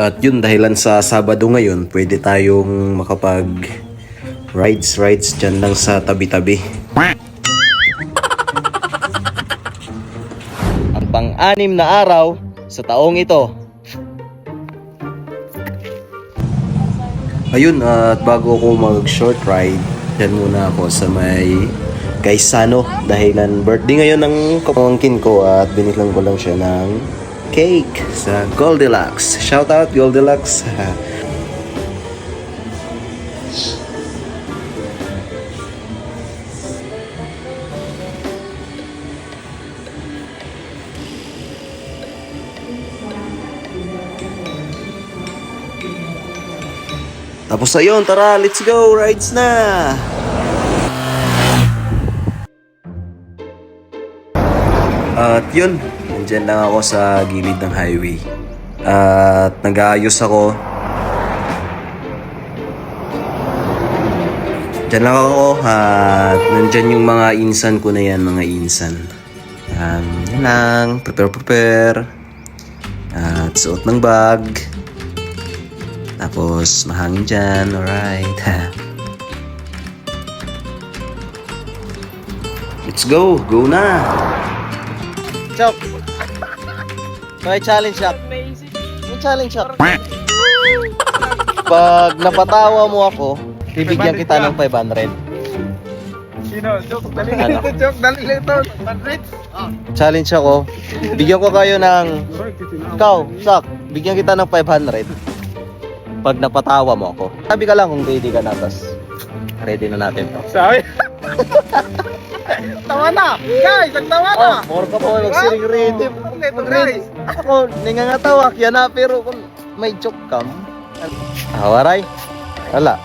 At yun, dahilan sa Sabado ngayon, pwede tayong makapag rides, rides dyan lang sa tabi-tabi. Ang pang-anim na araw sa taong ito. Ayun, at bago ako mag-short ride, dyan muna ako sa may Gaisano dahilan birthday ngayon ng kapamangkin ko at biniglan ko lang siya ng cake sa Goldilocks. Shout out Goldilocks. Tapos ayun, tara, let's go, rides na! At yun, nandyan lang ako sa gilid ng highway. At nag-aayos ako. Diyan lang ako at nandyan yung mga insan ko na yan, mga insan. Yan, yan lang, prepare prepare. At suot ng bag. Tapos mahangin dyan, alright. Let's go, go na! Chok! May challenge shock. May challenge shock. Pag napatawa mo ako, bibigyan kita ng 500. Sino? Joke, dali Ano? ito, joke, dali ito. Challenge ako. Bigyan ko kayo ng... Ikaw, Sak, bigyan kita ng 500. Pag napatawa mo ako. Sabi ka lang kung ready ka na, tas ready na natin to. Sabi. Na! Guys, nagtawa na! Oh, more ka pa magsiring ito guys. Ako, nangangatawa, kaya na, pero kung may joke kam, awaray, wala.